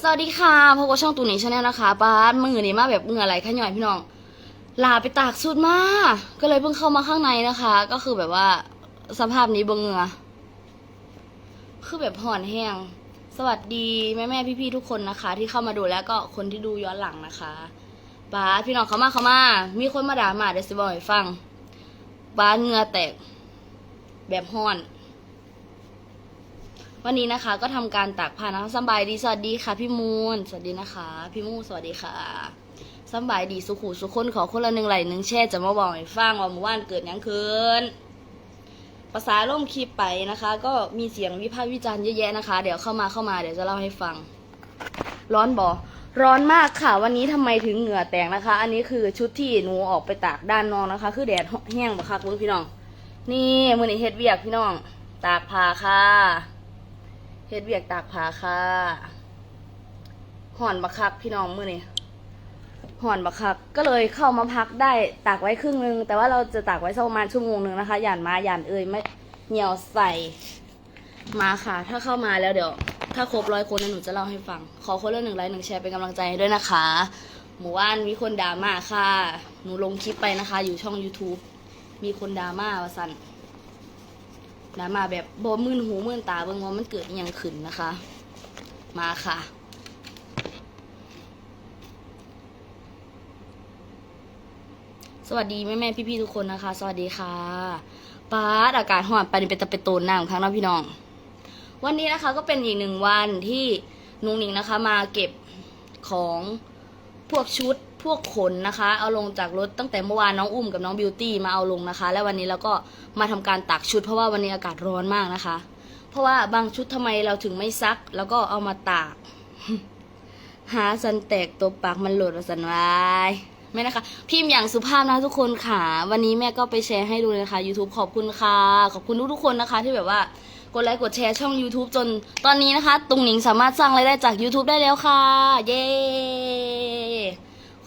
สวัสดีค่ะพบกับช่องตูนี้ชาแนลนะคะบ้ามือนี้มาแบบเงื่อะไหลขย่อยพี่น้อง ลาไปตากสุดมากก็เลยเพิ่งเข้ามาข้างในนะคะ ก็คือแบบว่าสภาพนี้เบงเหงื่อคือแบบห่อนแห้ง สวัสดีแม่แม่พี่พี่ทุกคนนะคะ ที่เข้ามาดูแล้วก็คนที่ดูย้อนหลังนะคะบ้าพี่น้องเขามาเขามา มีคนมาด่ามาเดี๋ยวสิบอกให้ฟังบ้าเงื่อแตก แบบห่อน วันนี้นะคะก็ทำการตากผ้านะคะสบายดีสวัสดีค่ะ พี่มูนสวัสดีนะคะ พี่มูนสวัสดีค่ะสำบายดีสุขุสุขคนขอคนละหนึ่งไหลหนึ่งแช่จะมาบอกให้ฟังว่าเมื่อวานเกิดยังคืนภาษาล่มคลิปไปนะคะ ก็มีเสียงวิพากษ์วิจารณ์เยอะแยะนะคะ เดี๋ยวเข้ามาเข้ามาเดี๋ยวจะเล่าให้ฟัง ร้อนบอร้อนมากค่ะ วันนี้ทำไมถึงเหงื่อแตกนะคะ อันนี้คือชุดที่หนูออกไปตากด้านนอกนะคะ คือแดดแห้งบักคักเบิ่งพี่น้อง นี่มือนี้เฮ็ดเวียกพี่น้อง ตากผ้าค่ะ เฮ็ดเวียกตากผ้าค่ะห่อนบักคักพี่น้องมือนี้ห่อนบักคัก ก็เลยเข้ามาพักได้ตากไว้ครึ่งนึง แต่ว่าเราจะตากไว้สักประมาณชั่วโมงนึงนะคะหยานมาหยานเอ่ยไม่เหนียวใส่มาค่ะ ถ้าเข้ามาแล้วเดี๋ยว ถ้าครบร้อยคนนะหนูจะเล่าให้ฟัง ขอคนละหนึ่งไลค์หนึ่งแชร์เป็นกำลังใจให้ด้วยนะคะ หมู่บ้านมีคนด่ามาค่ะ หนูลงคลิปไปนะคะ อยู่ช่อง YouTube มีคนด่ามาว่าสัน ดรามาแบบบมืนหูมืนตาเบิ่งว่ามันเกิดอหยังขึ้นนะคะ มาค่ะสวัสดีแม่แม่พี่พี่ทุกคนนะคะ สวัสดีค่ะป้าอากาศหอนไปเป็นตะเป็นโตนหน้าของครั้งนะพี่น้อง วันนี้นะคะก็เป็นอีกหนึ่งวันที่นุ้งนิงนะคะ มาเก็บของพวกชุด วกขนนะคะ เอาลงจากรถตั้งแต่เมื่อวานน้องอุ้มกับน้องบิวตี้มาเอาลงนะคะ และวันนี้เราก็มาทำการตักชุด เพราะว่าวันนี้อากาศร้อนมากนะคะ เพราะว่าบางชุดทำไมเราถึงไม่ซัก แล้วก็เอามาตาก หาสันแตกตัวปากมันหลุดสันวายไม่นะคะ พิมพ์อย่างสุภาพนะทุกคนค่ะ วันนี้แม่ก็ไปแชร์ให้ดูนะคะ YouTube ขอบคุณค่ะ ขอบคุณทุกๆคนนะคะ ที่แบบว่ากดไลค์กดแชร์ช่อง YouTube จนตอนนี้นะคะ ตุงหนิงสามารถสร้างรายได้จาก YouTube ได้แล้วค่ะ เย้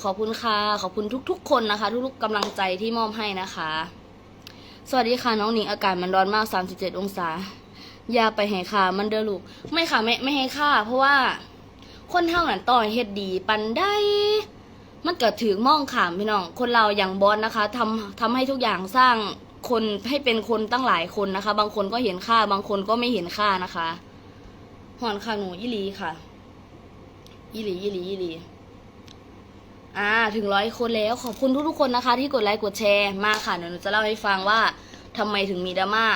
ขอบคุณค่ะ ขอบคุณทุก ๆ คนนะคะ ทุกๆกำลังใจที่มอบให้นะคะ สวัสดีค่ะน้องหนิงอากาศมันร้อนมาก 37 องศา อย่าไปให้ค่ามันเด้อลูก ไม่ค่ะไม่ไม่ให้ค่าเพราะว่าคนเท่านั้นต่อเฮ็ดดีปันได้ มันเกิดถือมองขามพี่น้อง คนเราอย่างบอสนะคะทำทำให้ทุกอย่างสร้างคนให้เป็นคนตั้งหลายคนนะคะ บางคนก็เห็นค่า บางคนก็ไม่เห็นค่านะคะหอนค่ะหนูอีหลีค่ะอีหลีอีหลีอีหลี อ่าถึงร้อยคนแล้วขอบคุณทุกๆคนนะคะ ที่กดไลค์กดแชร์มาค่ะเดี๋ยวหนูจะเล่าให้ฟังว่าทำไมถึงมีดราม่า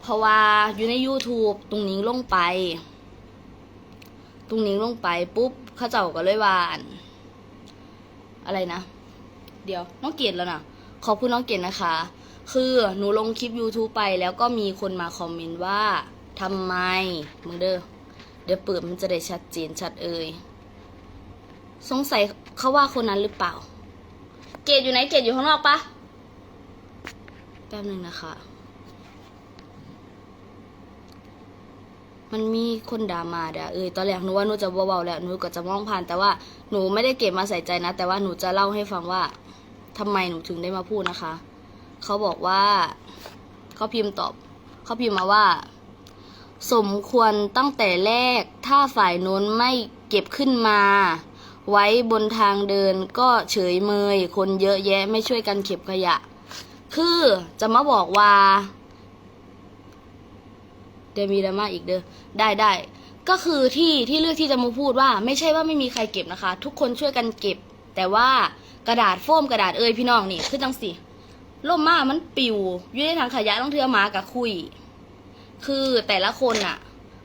เพราะว่าอยู่ใน YouTube ตรงนี้ลงไป ตรงนี้ลงไปปุ๊บเข้าเจ้าก็เลยวาน อะไรนะ เดี๋ยวน้องเกียรติแล้วนะขอบคุณน้องเกียรตินะคะ คือหนูลงคลิป YouTube ไปแล้วก็มีคนมาคอมเมนต์ว่าทำไมมึงเด้อเดี๋ยวเปิดมันจะได้ชัดเจนชัดเอ่ย สงสัยเขาว่าคนนั้นหรือเปล่า เกดอยู่ไหนเกดอยู่ข้างนอกปะแป๊บหนึ่งนะคะ มันมีคนด่ามาเด่าเอยตอนแรกหนูว่าหนูจะเบาๆแล้วหนูก็จะมองผ่านแต่ว่าหนูไม่ได้เก็บมาใส่ใจนะ แต่ว่าหนูจะเล่าให้ฟังว่าทำไมหนูถึงได้มาพูดนะคะ เขาบอกว่าเขาพิมพ์ตอบเขาพิมพ์มาว่า สมควรตั้งแต่แรกถ้าฝ่ายโน้นไม่เก็บขึ้นมา ไว้บนทางเดินก็เฉยเมย คนเยอะแยะไม่ช่วยกันเก็บขยะ คือจะมาบอกว่าเดี๋ยวมีดราม่าอีกเด้อได้ได้ก็คือที่ที่เลือกที่จะมาพูดว่า ไม่ใช่ว่าไม่มีใครเก็บนะคะ ทุกคนช่วยกันเก็บ แต่ว่ากระดาษโฟมกระดาษเอ่ยพี่น้องนี่คือจังสิล่มมากมันปิวอยู่ในถังขยะต้องเทือหมากับคุย คือแต่ละคนน่ะ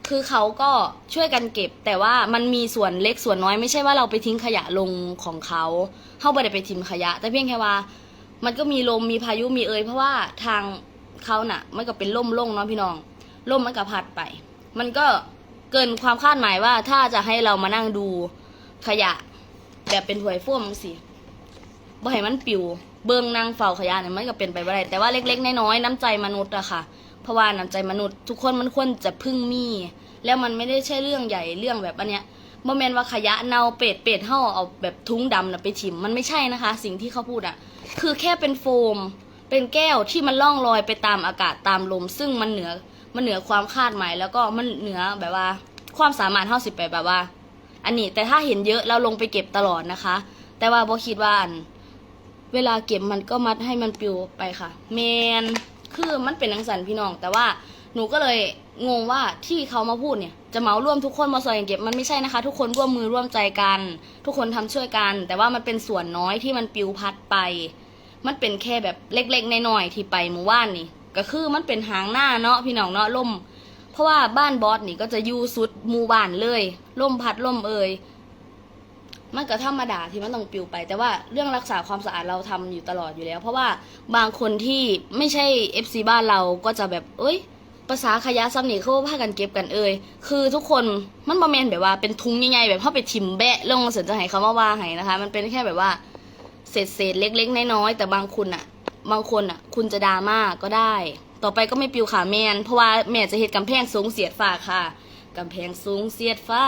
คือเขาก็ช่วยกันเก็บ แต่ว่ามันมีส่วนเล็กส่วนน้อยไม่ใช่ว่าเราไปทิ้งขยะลงของเขาเขาไม่ได้ไปทิ้งขยะ แต่เพียงแค่ว่า มันก็มีลมมีพายุมีเอ่ยเพราะว่าทางเขาน่ะมันก็เป็นล่มล่งเนาะพี่น้องล่มมันก็พัดไป มันก็เกินความคาดหมายว่าถ้าจะให้เรามานั่งดูขยะ แบบเป็นถวยฟ้วมสิบ่ให้มันปิว เบิ่งนางเฝ้าขยะเนี่ยมันก็เป็นไปไม่ได้แต่ว่าเล็กๆน้อยๆน้ำใจมนุษย์อะค่ะ เพราะว่าน้ำใจมนุษย์ทุกคนมันควรจะพึ่งมี แล้วมันไม่ได้ใช่เรื่องใหญ่เรื่องแบบอันเนี้ยโมเมนว่าขยะเน่าเป็ดเป็ดห่อเอาแบบทุ้งดำน่ะไปชิมมันไม่ใช่นะคะ สิ่งที่เขาพูดอะคือแค่เป็นโฟม เป็นแก้วที่มันล่องลอยไปตามอากาศตามลม ซึ่งมันเหนือมันเหนือความคาดหมายแล้วก็มันเหนือแบบว่า ความสามารถเท่าสิบไปแบบว่า อันนี้แต่ถ้าเห็นเยอะเราลงไปเก็บตลอดนะคะ แต่ว่าบคิดว่าอันเวลาเก็บมันก็มัดให้มันปลิวไปค่ะแมน คือมันเป็นนังสันพี่น้อง แต่ว่าหนูก็เลยงงว่าที่เขามาพูดเนี่ย จะเหมาร่วมทุกคนมาซอยกันเก็บมันไม่ใช่นะคะ ทุกคนร่วมมือร่วมใจกัน ทุกคนทำช่วยกัน แต่ว่ามันเป็นส่วนน้อยที่มันปิวพัดไป มันเป็นแค่แบบเล็กๆน้อยๆที่ไปหมู่บ้านนี่ก็คือมันเป็นหางหน้าเนาะพี่น้องเนาะล่ม เพราะว่าบ้านบอสนี่ก็จะอยู่สุดหมู่บ้านเลยล่มพัดล่มเอ่ย มันก็ธรรมดาที่มันต้องปลิวไป แต่ว่าเรื่องรักษาความสะอาดเราทำอยู่ตลอดอยู่แล้ว เพราะว่าบางคนที่ไม่ใช่ FC บ้านเราก็จะแบบ เอ้ยภาษาขยะซ้ำนี่เขาพากันเก็บกันเอ่ยคือทุกคนมันบอแมนแบบว่าเป็นทุงใหญ่ๆแบบเข้าไปทิมแบะลงเสร็จจะให้เขามาว่าให้นะคะ มันเป็นแค่แบบว่าเศษเศษเล็กๆน้อยๆแต่บางคนอะบางคนอะคุณจะดราม่าก็ได้ ต่อไปก็ไม่ปิวขาแมนเพราะว่าแม่จะเห็ดกำแพงสูงเสียดฟ้าค่ะกำแพงสูงเสียดฟ้า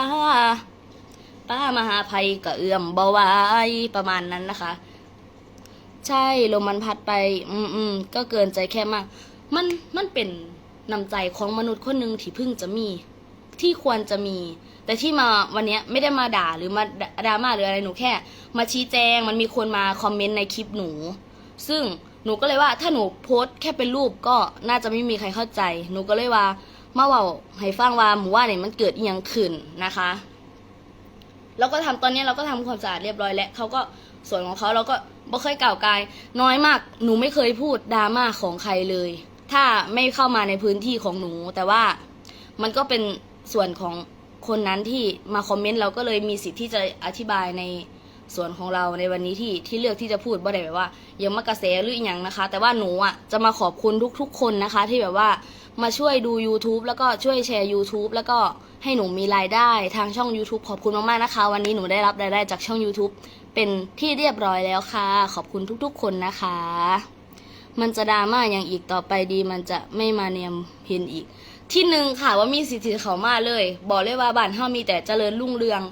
ป้ามหาภัยก็เอื้อมบ่ไหวประมาณนั้นนะคะ ใช่ลมมันพัดไป อืมอืมก็เกินใจแค่มาก มันมันเป็นน้ำใจของมนุษย์คนหนึ่งที่เพึ่งจะมี ที่ควรจะมี แต่ที่มาวันนี้ไม่ได้มาด่าหรือมาดราม่าหรืออะไรหนูแค่ มาชี้แจงมันมีคนมาคอมเมนต์ในคลิปหนู ซึ่งหนูก็เลยว่าถ้าหนูโพสต์แค่เป็นรูปก็น่าจะไม่มีใครเข้าใจ หนูก็เลยว่ามาเว่าให้ฟังว่าหมูว่าเนี่ยมันเกิดอหยังขึ้นนะคะ แล้วก็ทำตอนนี้เราก็ทำความสะอาดเรียบร้อยแล้วเขาก็ส่วนของเขาเราก็บ่เคยกล่าวกาย น้อยมากหนูไม่เคยพูดดราม่าของใครเลย ถ้าไม่เข้ามาในพื้นที่ของหนู แต่ว่ามันก็เป็นส่วนของคนนั้นที่มาคอมเมนต์เราก็เลยมีสิทธิ์ที่จะอธิบายในส่วนของเราในวันนี้ที่ที่เลือกที่จะพูดบ่ได้แบบว่ายังมากระแสหรืออย่างนะคะ แต่ว่าหนูอะจะมาขอบคุณทุกๆ คนนะคะ ที่แบบว่ามาช่วยดู YouTube แล้วก็ช่วยแชร์ YouTube แล้วก็ ให้หนูมีรายได้ทางช่อง YouTube ขอบคุณมากๆนะคะ วันนี้หนูได้รับรายได้จากช่อง YouTube เป็นที่เรียบร้อยแล้วค่ะ ขอบคุณทุกๆ คนนะคะ มันจะดราม่าอย่างอีกต่อไปดีมันจะไม่มาเนียมเห็นอีก ที่หนึ่งค่ะว่ามีสิทธิ์เขามาเลย บอกเลยว่าบ้านเฮามีแต่เจริญรุ่งเรือง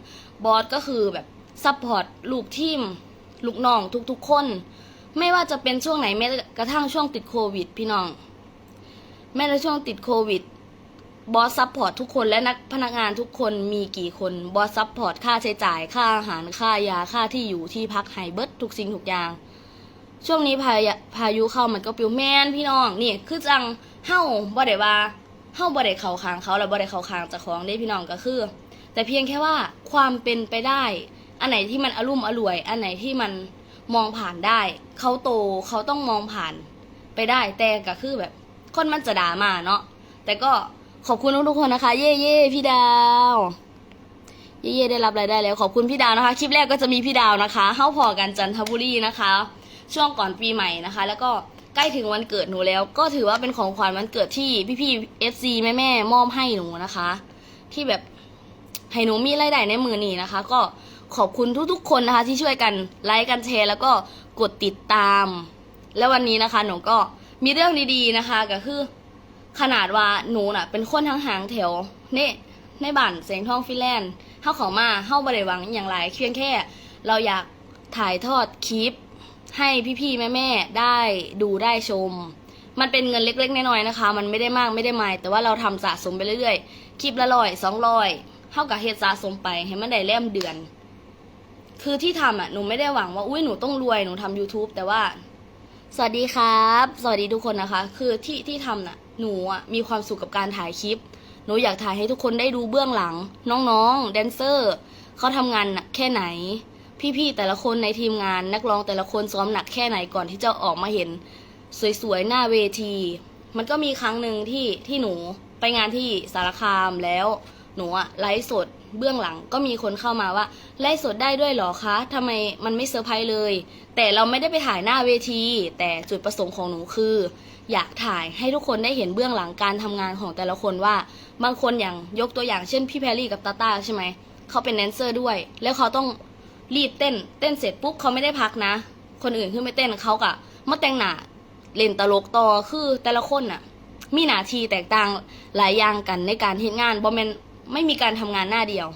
บอสก็คือแบบซัพพอร์ตลูกทีมลูกน้องทุกๆ คน ไม่ว่าจะเป็นช่วงไหนแม้กระทั่งช่วงติดโควิด พี่น้องแม้แต่ช่วงติดโควิด บอสซัพพอร์ตทุกคนและนักพนักงานทุกคนมีกี่คนบอสซัพพอร์ตค่าใช้จ่ายค่าอาหารค่ายาค่าที่อยู่ที่พักไฮเบิร์ตทุกสิ่งทุกอย่าง ช่วงนี้พายพายุเข้ามันก็ปิวแมนพี่น้องนี่คือจังเฮ้าบ่ได้ว่าเฮ้าบ่ได้เขาข้างเขาแล้วบ่ได้เขาข้างจ้าของได้พี่น้องก็คือ แต่เพียงแค่ว่าความเป็นไปได้ อันไหนที่มันอารมณ์อร่วย อันไหนที่มันมองผ่านได้เขาโตเขาต้องมองผ่านไปได้แต่ก็คือแบบ คนมันจะด่ามาเนาะแต่ก็ ขอบคุณทุกๆคนนะคะ เย่เย่พี่ดาว เย่เย่ได้รับรายได้แล้ว ขอบคุณพี่ดาวนะคะ คลิปแรกก็จะมีพี่ดาวนะคะเข้าพอกันจันทบุรีนะคะ ช่วงก่อนปีใหม่นะคะ แล้วก็ใกล้ถึงวันเกิดหนูแล้ว ก็ถือว่าเป็นของขวัญวันเกิดที่พี่ๆเอฟซีแม่ๆมอบให้หนูนะคะ ที่แบบให้หนูมีรายได้ในมือนี้นะคะ ก็ขอบคุณทุกๆ คนนะคะ ที่ช่วยกันไลค์กันแชร์แล้วก็กดติดตาม แล้ววันนี้นะคะ หนูก็มีเรื่องดีๆนะคะ ก็คือ ขนาดว่าหนูน่ะ เป็นคนทางหางแถวนี่ในบ้านเสียงท้องฟินแลนด์เฮาเขามาเฮาบ่ได้หวังอย่างไรเพียงแค่ เราอยากถ่ายทอดคลิป ให้พี่ๆแม่ๆได้ดูได้ชม มันเป็นเงินเล็กๆน้อยๆนะคะ มันไม่ได้มากไม่ได้มายแต่ว่าเราทำสะสมไปเรื่อยๆคลิปละร้อยสองร้อยเท่ากับเฮ็ดสะสมไปให้มันได้เล่มเดือน คือที่ทำอะหนูไม่ได้หวังว่าอุ้ยหนูต้องรวยหนูทำ YouTube แต่ว่า สวัสดีครับ สวัสดีทุกคนนะคะ คือที่ที่ทำน่ะ หนูอะมีความสุขกับการถ่ายคลิป หนูอยากถ่ายให้ทุกคนได้ดูเบื้องหลัง น้องๆ แดนเซอร์เขาทำงานหนักแค่ไหน พี่ๆแต่ละคนในทีมงานนักร้องแต่ละคนซ้อมหนักแค่ไหนก่อนที่จะออกมาเห็น สวยๆหน้าเวที มันก็มีครั้งหนึ่งที่ที่หนูไปงานที่สารคามแล้ว หนูอะไลฟ์สดเบื้องหลังก็มีคนเข้ามาว่าไลฟ์สดได้ด้วยเหรอคะทำไมมันไม่เซอร์ไพรส์เลย แต่เราไม่ได้ไปถ่ายหน้าเวที แต่จุดประสงค์ของหนูคือ อยากถ่ายให้ทุกคนได้เห็นเบื้องหลังการทำงานของแต่ละคนว่า บางคนอย่างยกตัวอย่างเช่นพี่แพรรี่กับตาตาใช่ไหมเขาเป็นแดนเซอร์ด้วย แล้วเขาต้องรีบเต้น เต้นเสร็จปุ๊บเขาไม่ได้พักนะ คนอื่นขึ้นไปเต้นเขากะมาแต่งหน้าเล่นตลกต่อคือแต่ละคนน่ะ มีหน้าที่แตกต่างหลายอย่างกันในการเฮ็ดงานบ่แม่น ไม่มีการทำงานหน้าเดียว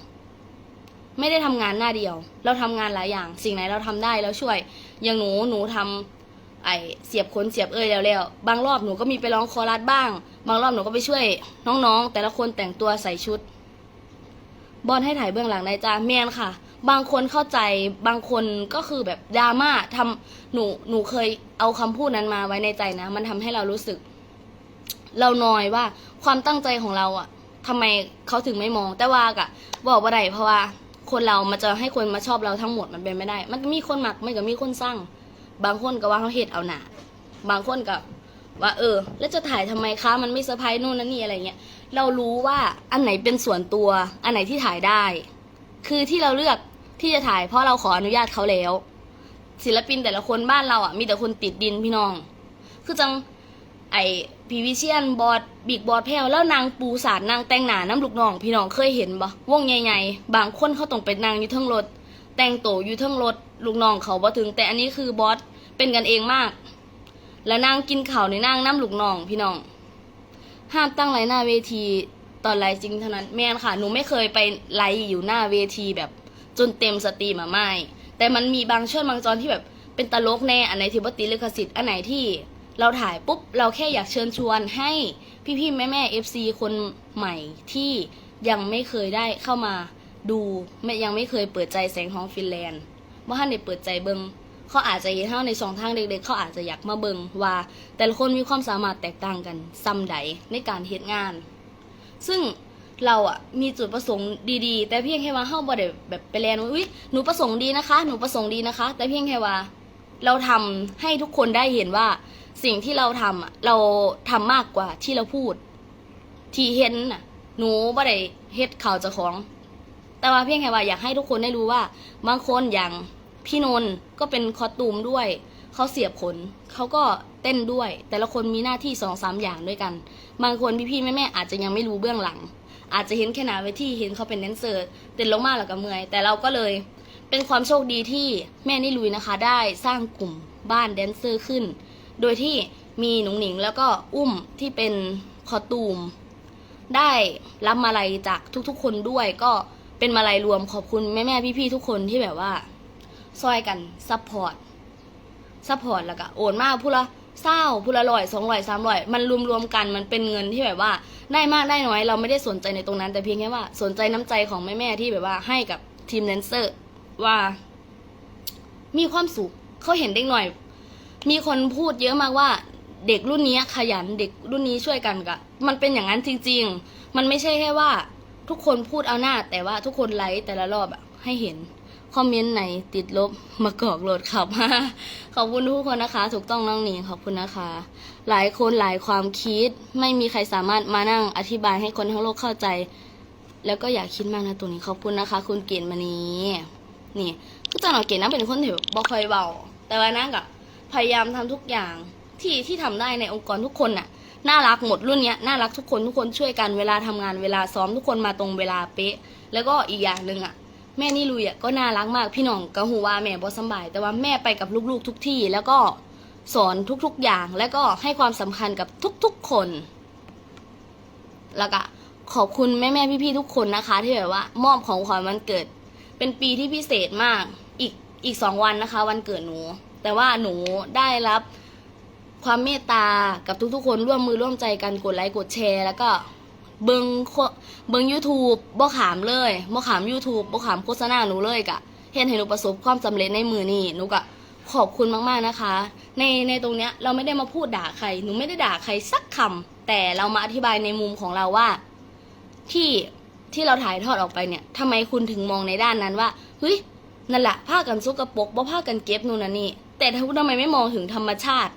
ไม่ได้ทำงานหน้าเดียว เราทำงานหลายอย่าง สิ่งไหนเราทำได้แล้วช่วย อย่างหนูหนูทำไอเสียบขนเสียบเอ้ยแล้วแล้วบางรอบหนูก็มีไปร้องคอรัสบ้าง บางรอบหนูก็ไปช่วย น้องๆ แต่ละคนแต่งตัวใส่ชุด บอลให้ถ่ายเบื้องหลังได้จ้าแมนค่ะ บางคนเข้าใจบางคนก็คือแบบดราม่าทำหนูหนูเคยเอาคำพูดนั้นมาไว้ในใจนะ มันทำให้เรารู้สึก เรานอยว่าความตั้งใจของเราอะ ทำไมเขาถึงไม่มอง แต่ว่ากะบอกว่าไดเพราะว่าคนเรามันจะให้คนมาชอบเราทั้งหมดมันเป็นไม่ได้ มันก็มีคนหมักไม่ก็มีคนสร้าง บางคนก็ว่าเขาเหตุเอาหนาบางคนก็ว่าเออ แล้วจะถ่ายทำไมคะมันไม่เซอร์ไพรส์นู่นนั่นนี่อะไรเงี้ยเรารู้ว่าอันไหนเป็นส่วนตัว อันไหนที่ถ่ายได้ คือที่เราเลือกที่จะถ่ายเพราะเราขออนุญาตเขาแล้ว ศิลปินแต่ละคนบ้านเราอะมีแต่คนติดดินพี่น้อง คือจังไอ พีวิเชียนบอดบิกบอดแพ้วแล้วนางปูสาดนางแต่งหนาน้ำลูกน้อง พี่น้องเคยเห็นปะวงใหญ่ๆ บางคนเขาต้องเป็นนางอยู่ทั้งรถ แต่งโตอยู่ทั้งรถ ลูกน้องเขาบ่ถึง แต่อันนี้คือบอสเป็นกันเองมาก แล้วนางกินข่าวในนางน้ำลูกน้อง พี่น้อง ห้ามตั้งไลหน้าเวทีตอนไลฟ์จริงเท่านั้นแม่นค่ะหนูไม่เคยไปไลฟ์อยู่หน้าเวทีแบบ จนเต็มสตรีมอะไม่แต่มันมีบางช่วงบางตอนที่แบบเป็นตลกแน่อันไหนที่บัติลิขสิทธิ์อันไหนที่ เราถ่ายปุ๊บเราแค่อยากเชิญชวนให้พี่ๆแม่ๆ FC คนใหม่ที่ยังไม่เคยได้เข้ามาดูไม่ยังไม่เคยเปิดใจแสงทองฟินแลนด์ว่าท่านได้เปิดใจเบิงเขาอาจจะเห็นเท่าในสองทางเด็กๆ เขาอาจจะอยากมาเบิงว่า แต่ละคนมีความสามารถแตกต่างกันซ้ำใดในการเฮ็ดงาน ซึ่งเราอะมีจุดประสงค์ดีๆ แต่เพียงแค่ว่าเฮาบ่ได้แบบไปแลนว่าอุ้ยหนูประสงค์ดีนะคะ หนูประสงค์ดีนะคะ แต่เพียงแค่ว่า เราทำให้ทุกคนได้เห็นว่าสิ่งที่เราทำเราทำมากกว่าที่เราพูด ที่เห็นน่ะหนูบ่ได้เฮ็ดข่าวเจ้าของ แต่ว่าเพียงแค่ว่าอยากให้ทุกคนได้รู้ว่าบางคนอย่างพี่นนท์ก็เป็นคอสตูมด้วยเขาเสียบขนเขาก็เต้นด้วย แต่ละคนมีหน้าที่สองสามอย่างด้วยกัน บางคนพี่ๆแม่ๆอาจจะยังไม่รู้เบื้องหลัง อาจจะเห็นแค่หน้าเวทีเห็นเขาเป็นแดนเซอร์เต้นลงมาแล้วก็เมื่อย แต่เราก็เลย เป็นความโชคดีที่แม่นิลุยนะคะ ได้สร้างกลุ่มบ้านแดนเซอร์ขึ้น โดยที่มีหนุ่งหนิงแล้วก็อุ้มที่เป็นคอตูม ได้รับมาลัยจากทุกๆ คนด้วย ก็เป็นมาลัยรวมขอบคุณแม่ๆพี่ๆทุกคนที่แบบว่าซอยกันซัพพอร์ตซัพพอร์ตแล้วก็โอนมาผู้ละเศร้าผู้ละร้อยสองร้อยสามร้อยมันรวมๆกันมันเป็นเงินที่แบบว่า ได้มากได้น้อย เราไม่ได้สนใจในตรงนั้น แต่เพียงแค่ว่าสนใจน้ำใจของแม่ๆที่แบบว่าให้กับทีมแดนเซอร์ ว่า มีความสุขเขาเห็นเด็กหน่อย มีคนพูดเยอะมากว่า เด็กรุ่นนี้ขยันเด็กรุ่นนี้ช่วยกันกะมันเป็นอย่างนั้นจริง ๆ มันไม่ใช่แค่ว่า ทุกคนพูดเอาหน้า แต่ว่าทุกคนไลค์แต่ละรอบอะให้เห็นคอมเมนต์ไหนติดลบมากอกโหลดขับขอบคุณทุกคนนะคะ ถูกต้องน้องหนิงขอบคุณนะคะ หลายคนหลายความคิด ไม่มีใครสามารถมานั่งอธิบายให้คนทั้งโลกเข้าใจ แล้วก็อย่าคิดมากนะตัวนี้ขอบคุณนะคะ คุณเกณฑ์มณี นี่ คือจังหวะเกณฑ์นั่งเป็นคนที่บบบ่ค่อยเบาแต่ว่านั่งกับพยายามทำทุกอย่างที่ที่ทำได้ในองค์กรทุกคนน่ะน่ารักหมดรุ่นเนี้ยน่ารักทุกคนทุกคนช่วยกันเวลาทำงานเวลาซ้อมทุกคนมาตรงเวลาเป๊ะ แล้วก็อีกอย่างหนึ่งอะแม่นี่ลุยอะก็น่ารักมากพี่น้องก็หูว่าแม่บ่สบาย แต่ว่าแม่ไปกับลูกๆทุกที่แล้วก็สอนทุกๆอย่าง แล้วก็ให้ความสำคัญกับทุกๆคน แล้วก็ขอบคุณแม่แม่ๆพี่ๆทุกคนนะคะ ที่แบบว่ามอบของขวัญวันเกิด เป็นปีที่พิเศษมาก อีกอีกสองวันนะคะ วันเกิดหนู แต่ว่าหนูได้รับความเมตตากับทุกๆ คนร่วมมือร่วมใจกันกดไลค์กดแชร์ แล้วก็เบิงเบิง YouTube บ่ขามเลยบ่ขาม YouTube บ่ขามโฆษณาหนูเลยกะเห็นให้หนูประสบความสำเร็จในมือนี่หนูก็ขอบคุณมากๆนะคะ ในในตรงเนี้ยเราไม่ได้มาพูดด่าใคร หนูไม่ได้ด่าใครสักคำแต่เรามาอธิบายในมุมของเราว่าที่ ที่เราถ่ายทอดออกไปเนี่ยทำไมคุณถึงมองในด้านนั้นว่าเฮ้ยนั่นแหละผ้ากันซุกกระปกบ่ผ้ากันเก็บนู่นน่ะนี่ แต่ทำไมไม่มองถึงธรรมชาติ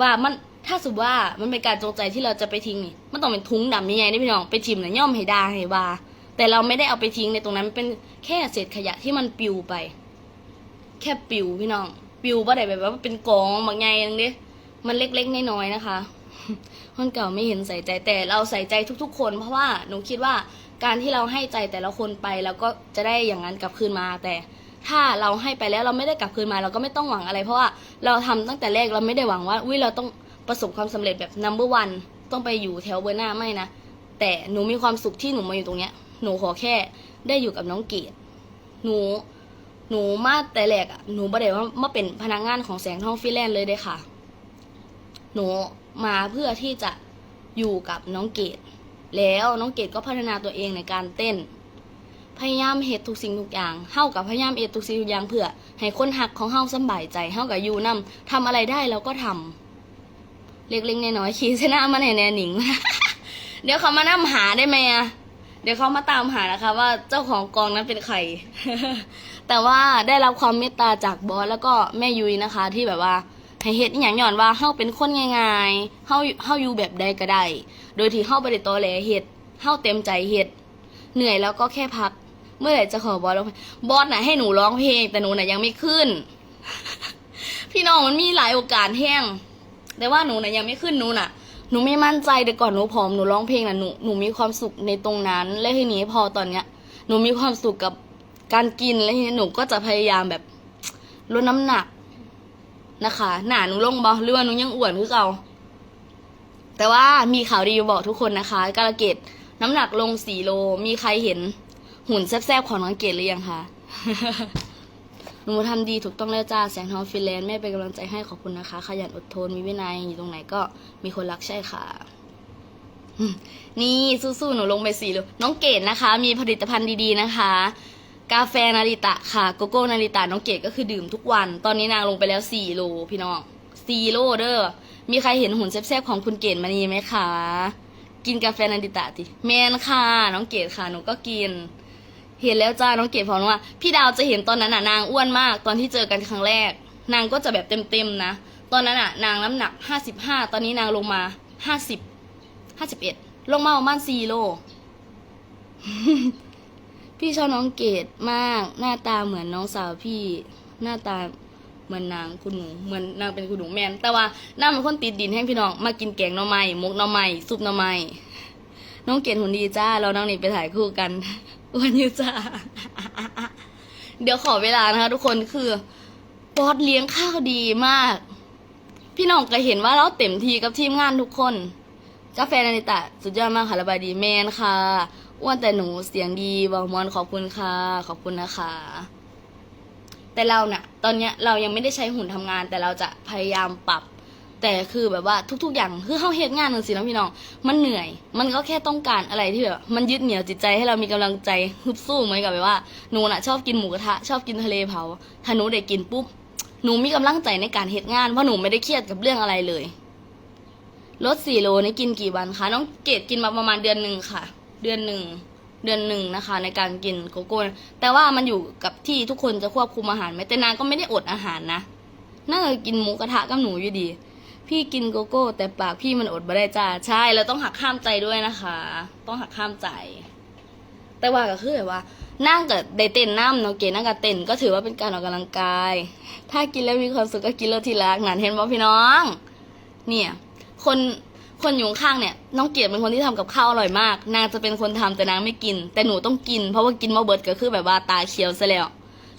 ว่ามันถ้าสมมติว่ามันเป็นการจงใจที่เราจะไปทิ้งนี่มันต้องเป็นทุงดำยังไงนี่พี่น้องไปทิมนะย่อมให้ดาให้วาแต่เราไม่ได้เอาไปทิ้งในตรงนั้นมันเป็นแค่เศษขยะที่มันปลิวไป แค่ปลิวพี่น้องปลิวว่าได้แบบว่าเป็นกองบางไงนึงดิมันเล็กๆน้อยๆนะคะ คนเก่าไม่เห็นใส่ใจแต่เราใส่ใจทุก ๆ คน เพราะว่าหนูคิดว่าการที่เราให้ใจแต่ละคนไปเราก็จะได้อย่างนั้นกลับคืนมา แต่ถ้าเราให้ไปแล้วเราไม่ได้กลับคืนมา เราก็ไม่ต้องหวังอะไร เพราะว่าเราทำตั้งแต่แรกเราไม่ได้หวังว่าอุ้ยเราต้องประสบความสำเร็จแบบ number one ต้องไปอยู่แถวเบอร์หน้าไม่นะแต่หนูมีความสุขที่หนูมาอยู่ตรงเนี้ยหนูขอแค่ได้อยู่กับน้องเกดหนูหนูมาแต่แรกอะหนูบ่ได้ว่ามาเป็นพนักงานของแสงทองฟิแลนด์เลยเด้ค่ะ หนู มาเพื่อที่จะอยู่กับน้องเกดแล้วน้องเกดก็พัฒนาตัวเองในการเต้น พยายามเฮ็ดทุกสิ่งทุกอย่างเฮากับพยายามเฮ็ดทุกสิ่งทุกอย่างเพื่อให้คนหักของเฮาสบายใจเฮากับยูนํทำอะไรได้เราก็ทำเล็กๆน้อยๆขีดเส้นหน้ามาในแนหนิง เดี๋ยวเขามานํหาได้ไหมอะเดี๋ยวเขามาตามหานะคะว่าเจ้าของกองนั้นเป็นใคร แต่ว่าได้รับความเมตตาจากบอสแล้วก็แม่ยุ้ยนะคะที่แบบว่า ให้เฮ็ดอหย่างย้อนว่าเฮาเป็นคนง่ายๆเฮาเฮาอยู่แบบใดก็ได้ โดยที่เฮาบ่ได้ตอแหลเฮ็ดเฮาเต็มใจเฮ็ดเหนื่อยแล้วก็แค่พัก เมื่อไหร่จะขอบอสร้องเพลงบอสน่ะให้หนูร้องเพลง แต่หนูน่ะยังไม่ขึ้น พี่น้องมันมีหลายโอกาสแห้งแต่ว่าหนูน่ะยังไม่ขึ้นหนูน่ะหนูไม่มั่นใจแต่ก่อนหนูผอมหนูร้องเพลงน่ะหนูหนูมีความสุขในตรงนั้น และทีนี้พอตอนเนี้ย หนูมีความสุขกับการกินแล้วทีนี้หนูก็จะพยายามแบบลดน้ำหนัก นะคะ หนาหนูลงบ่หรือว่าหนูยังอ้วนคือเก่าแต่ว่ามีข่าวดีบอกทุกคนนะคะกาลเกตน้ำหนักลงสี่โล มีใครเห็นหุ่นแซ่บๆของน้องเกดหรือยังคะหนูทำดีถูกต้องแล้วจ้าแสงทองฟินแลนด์แม่เป็นกำลังใจให้ขอบคุณนะคะ ขยันอดทนมีวินัยอยู่ตรงไหนก็มีคนรักใช่ค่ะ นี่สู้ๆหนูลงไปสี่โลน้องเกดนะคะ มีผลิตภัณฑ์ดีๆนะคะ กาแฟนาริตะค่ะโกโก้นาริตะน้องเกดก็คือดื่มทุกวัน ตอนนี้นางลงไปแล้วสี่โลพี่น้องสี่โลเด้อมีใครเห็นหุ่นแซ่บๆของคุณเกดมานีไหมคะกินกาแฟนาริตะติแมนค่ะน้องเกดค่ะหนูก็กิน เห็นแล้วจ้าน้องเกดพอว่า พี่ดาวจะเห็นตอนนั้นน่ะนางอ้วนมาก ตอนที่เจอกันครั้งแรก นางก็จะแบบเต็มๆนะ ตอนนั้นน่ะ นางน้ำหนักห้าสิบห้าตอนนี้นางลงมาห้าสิบห้าสิบเอ็ดลงมาประมาณสี่โล พี่ชอบน้องเกดมาก หน้าตาเหมือนน้องสาวพี่ หน้าตาเหมือนนางคุณหนู เหมือนนางเป็นคุณหนูแมนแต่ว่าหน้ามันคนติดดินให้พี่น้อง มากินแกงหน่อไม้มกหน่อไม้ซุปหน่อไม้น้องเกดหุ่นดีจ้า เราน้องนี่ไปถ่ายคู่กัน วันอยูจ้า เดี๋ยวขอเวลานะคะทุกคนคือบอสเลี้ยงข้าวดีมาก พี่น้องก็เห็นว่าเราเต็มทีกับทีมงานทุกคน กาแฟนาริตะ สุดยอดมากค่ะระบายดีแมนค่ะ อ้วนแต่หนูเสียงดีบอกมอนขอบคุณค่ะ ขอบคุณนะคะ แต่เราเนี่ยตอนเนี้ยเรายังไม่ได้ใช้หุ่นทำงาน แต่เราจะพยายามปรับ แต่คือแบบว่าทุก ๆ อย่างคือเข้าเฮ็ดงานหนึ่งสินะพี่น้อง มันเหนื่อย มันก็แค่ต้องการอะไรที่แบบมันยึดเหนี่ยวจิตใจให้เรามีกำลังใจฮึบสู้เหมือนกับแบบว่าหนูน่ะชอบกินหมูกระทะชอบกินทะเลเผาถ้าหนูได้กินปุ๊บหนูมีกำลังใจในการเฮ็ดงานเพราะหนูไม่ได้เครียดกับเรื่องอะไรเลยลดสี่โลนี่กินกี่วันคะน้องเกดกินมาประมาณเดือนหนึ่งค่ะ เดือนหนึ่งเดือนหนึ่งนะคะ ในการกินโกโก้แต่ว่ามันอยู่กับที่ทุกคนจะควบคุมอาหารไหมแต่นางก็ไม่ได้อดอาหารนะน่าจะกินหมูกระทะกับหนูอยู่ดี พี่กินโกโก้ แต่ปากพี่มันอดไม่ได้จ้าใช่เราต้องหักข้ามใจด้วยนะคะ ต้องหักข้ามใจ แต่ว่าก็คือแบบว่านั่งกับได้เต้นน้ำเนาะเกดนั่งกับเต้นก็ถือว่าเป็นการออกกำลังกาย ถ้ากินแล้วมีความสุขก็กินแล้วทีรักนั่นเห็นป่พี่น้อง เนี่ย คน คนอยู่ข้างเนี่ยน้องเกียรติเป็นคนที่ทำกับข้าวอร่อยมาก นางจะเป็นคนทำแต่นางไม่กิน แต่หนูต้องกิน เพราะว่ากินมาเบิร์ดก็คือแบบว่าตาเขียวซะแล้ว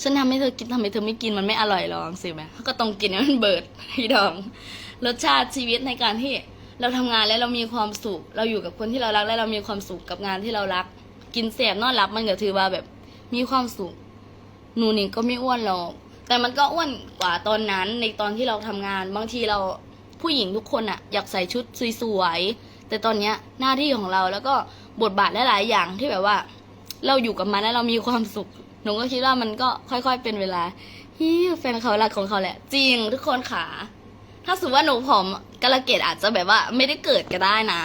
ฉันทำให้เธอกินทำไมเธอไม่กินมันไม่อร่อยหรอกสิไหมก็ต้องกินให้มันเบิร์ดพี่ดอง รสชาติชีวิตในการที่เราทำงานแล้วเรามีความสุข เราอยู่กับคนที่เรารักและเรามีความสุขกับงานที่เรารัก กินแสบนอนหลับมันก็ถือว่าแบบมีความสุข หนูนี่ก็ไม่อ้วนหรอก แต่มันก็อ้วนกว่าตอนนั้นในตอนที่เราทำงาน บางทีเรา ผู้หญิงทุกคนอะอยากใส่ชุดสวยๆแต่ตอนเนี้ยหน้าที่ของเราแล้วก็บทบาทหลายๆอย่างที่แบบว่า เราอยู่กับมันแล้วเรามีความสุขหนูก็คิดว่ามันก็ค่อยๆเป็นเวลาฮิวแฟนเขารักของเขาแหละ จริงทุกคนขาถ้าสมมติว่าหนูผอมกระเกดอาจจะแบบว่า ไม่ได้เกิดก็ได้นะ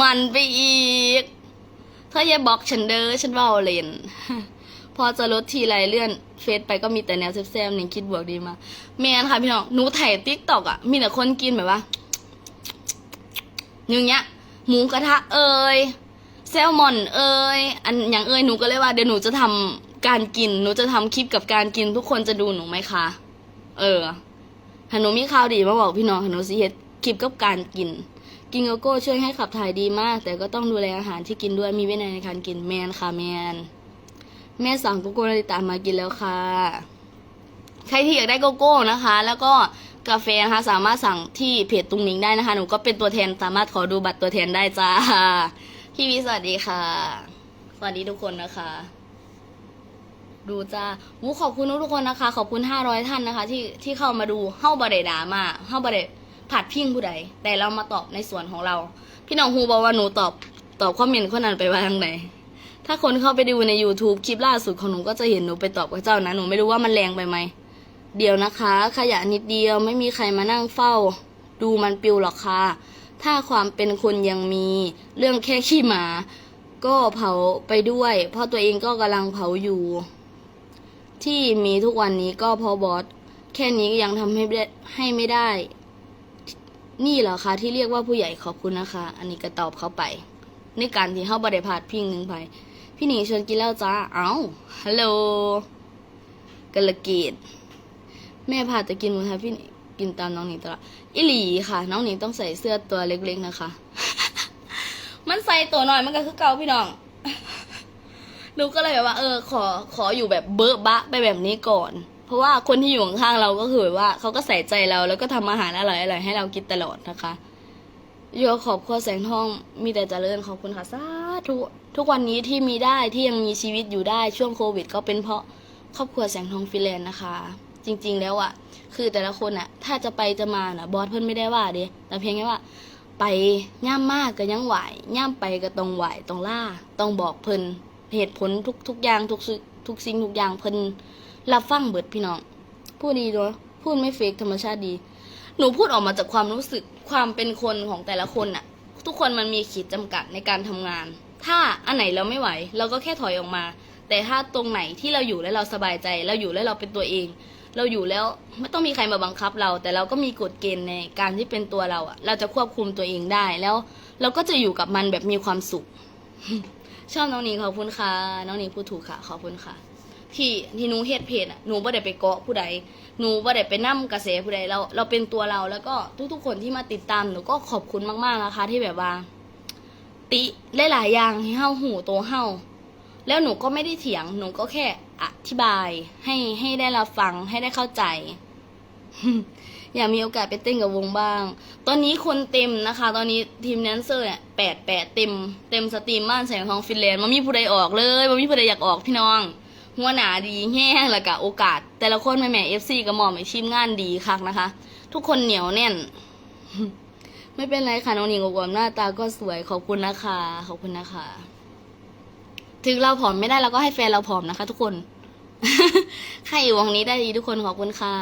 มันไปอีก ถ้าอย่าบอกฉันเด้อฉันว่าเล่น พอจะลดทีไรเลื่อนเฟซไปก็มีแต่แนวแซ่บๆนี่คิดบวกดีมาแมนค่ะพี่น้องหนูถ่ายติ๊กตอกอะมีแต่คนกินแบบว่าอย่างเงี้ยหมูกระทะเอ่ยแซลมอนเอ่ยอันอย่างเอ่ยหนูก็เลยว่าเดี๋ยวหนูจะทำการกินหนูจะทำคลิปกับการกินทุกคนจะดูหนูไหมคะเออถ้าหนูมีข่าวดีมาบอกพี่น้องหนูสิเฮ็ดคลิปกับการกิน กินโกโก้ช่วยให้ขับถ่ายดีมาก แต่ก็ต้องดูแลอาหารที่กินด้วยมีวินัยในการกินแมนค่ะแมน แม่สั่งโกโก้นาริตามากินแล้วค่ะ ใครที่อยากได้โกโก้นะคะ แล้วก็กาแฟนะคะสามารถสั่งที่เพจตุงนิงได้นะคะ หนูก็เป็นตัวแทนสามารถขอดูบัตรตัวแทนได้จ้าพี่วิสวัสดีค่ะ สวัสดีทุกคนนะคะ ดูจ้าวูขอบคุณทุกคนนะคะ ขอบคุณห้าร้อยท่านนะคะ ที่ที่เข้ามาดูเฮ้าบาเดดามาเฮ้าบาเดผัดพิ้งผู้ใด แต่เรามาตอบในส่วนของเรา พี่น้องฮูบอกว่าหนูตอบตอบคอมเมนต์คนนั้นไปว่าทางไหน ถ้าคนเข้าไปดูใน YouTube คลิปล่าสุดของหนูก็จะเห็นหนูไปตอบกับเจ้านะ หนูไม่รู้ว่ามันแรงไปไหม เดี๋ยวนะคะ ขยะนิดเดียวไม่มีใครมานั่งเฝ้า ดูมันปิวหรอกค่ะ ถ้าความเป็นคนยังมี เรื่องแค่ขี้หมา ก็เผาไปด้วย เพราะตัวเองก็กำลังเผาอยู่ ที่มีทุกวันนี้ก็เพอบอส แค่นี้ยังทำให้ได้ให้ไม่ได้ นี่เหรอคะที่เรียกว่าผู้ใหญ่ขอบคุณนะคะ อันนี้ก็ตอบเขาไป ในการที่เข้าบริพาดพิงหนึ่งไป พี่หนิงชวนกินแล้วจ้า เอ้า ฮัลโหลกละเกดแม่พาจะกินหมูทะพี่หนิงกินตามน้องหนิงตลอดอิหลีค่ะ น้องหนิงต้องใส่เสื้อตัวเล็กๆนะคะ มันใส่ตัวหน่อยมันก็คือเก่าพี่น้องหนูก็เลยแบบว่า เออ ขอขออยู่แบบเบอะบะไปแบบนี้ก่อน เพราะว่าคนที่อยู่ข้างเราก็คือแบบว่าเขาก็ใส่ใจเราแล้วก็ทำอาหารอร่อยๆให้เรากินตลอดนะคะ ยู่กับขอบครัวแสงทองมีแต่เจริญขอบคุณค่ะสาธุทุกวันนี้ที่มีได้ที่ยังมีชีวิตอยู่ได้ช่วงโควิด ก็เป็นเพราะครอบครัวแสงทองฟิแลนด์นะคะ จริง ๆ แล้วอะคือแต่ละคนอะถ้าจะไปจะมาน่ะบอสเพิ่นไม่ได้ว่าเด้แต่เพียงแค่ว่า ไปย่ำมากก็ยังไหวย่ำไปก็ต้องไหวต้องล่าต้องบอกเพิ่นเหตุผลทุกทุกอย่างทุกสิ่งทุกสิ่งทุกอย่างเพิ่นรับฟังเบิดพี่น้องพูดดีด้วยพูดไม่เฟกธรรมชาติดี หนูพูดออกมาจากความรู้สึกความเป็นคนของแต่ละคนน่ะทุกคนมันมีขีดจำกัดในการทำงาน ถ้าอันไหนเราไม่ไหว เราก็แค่ถอยออกมา แต่ถ้าตรงไหนที่เราอยู่แล้วเราสบายใจ เราอยู่แล้วเราเป็นตัวเอง เราอยู่แล้วไม่ต้องมีใครมาบังคับเรา แต่เราก็มีกฎเกณฑ์ในการที่เป็นตัวเราอะเราจะควบคุมตัวเองได้แล้ว เราก็จะอยู่กับมันแบบมีความสุข ชอบน้องนิงขอบคุณค่ะน้องนิงพูดถูกค่ะ ขอบคุณค่ะ ที่ที่หนูเฮ็ดเพจอะหนูบ่ได้ไปเกาะผู้ใดหนูบ่ได้ไปนั่กระแสผู้ใดเราเราเป็นตัวเราแล้วก็ทุกๆคนที่มาติดตามหนูก็ขอบคุณมากๆนะคะ ที่แบบว่า ติหลายๆอย่างให้เฮาหูโตเฮาแล้วหนูก็ไม่ได้เถียง หนูก็แค่อธิบาย ให้ให้ได้รับฟังให้ได้เข้าใจ อยากมีโอกาสไปเต้นกับวงบ้าง ตอนนี้คนเต็มนะคะ ตอนนี้ทีมแดนเซอร์เนี่ยแปดแปดเต็ม เต็มสตรีมบ้านแสงทองฟินแลนด์มันมีผู้ใดออกเลยมันมีผู้ใดอยากออกพี่น้อง หัวหนาดีแง่แล้วก็โอกาส แต่ละคนแม่แม่เอฟซีกับหมอมไอชิมงานดีคักนะคะ ทุกคนเหนียวแน่น ไม่เป็นไรค่ะน้องหนิงกับความหน้าตาก็สวยขอบคุณนะคะขอบคุณนะคะ ถึงเราผอมไม่ได้เราก็ให้แฟนเราผอมนะคะ ทุกคนใครอยู่วงนี้ได้ดีทุกคนขอบคุณค่ะ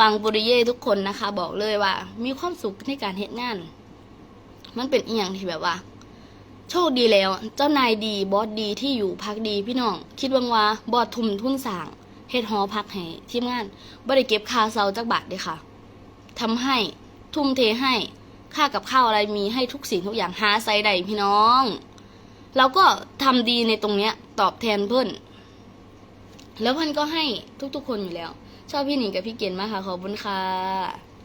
ปังปุริเย่ทุกคนนะคะ บอกเลยว่า มีความสุขในการเฮ็ดงาน มันเป็นอีหยังที่แบบว่า โชคดีแล้ว เจ้านายดีบอสดีที่อยู่พักดีพี่น้อง คิดว่างว่าบอสทุ่มทุนสางเฮ็ดหอพักให้ทีมงานบ่ได้เก็บค่าเซาจักบาทเด้ค่ะทำให้ทุ่มเทให้ค่ากับข้าวอะไรมีให้ทุกสิ่งทุกอย่างหาไซใดพี่น้องเราก็ทำดีในตรงเนี้ย ตอบแทนเพื่อนแล้วเพื่อนก็ให้ทุกๆคนอยู่แล้ว ชอบพี่หนิงกับพี่เกณฑ์มากค่ะขอบคุณค่ะ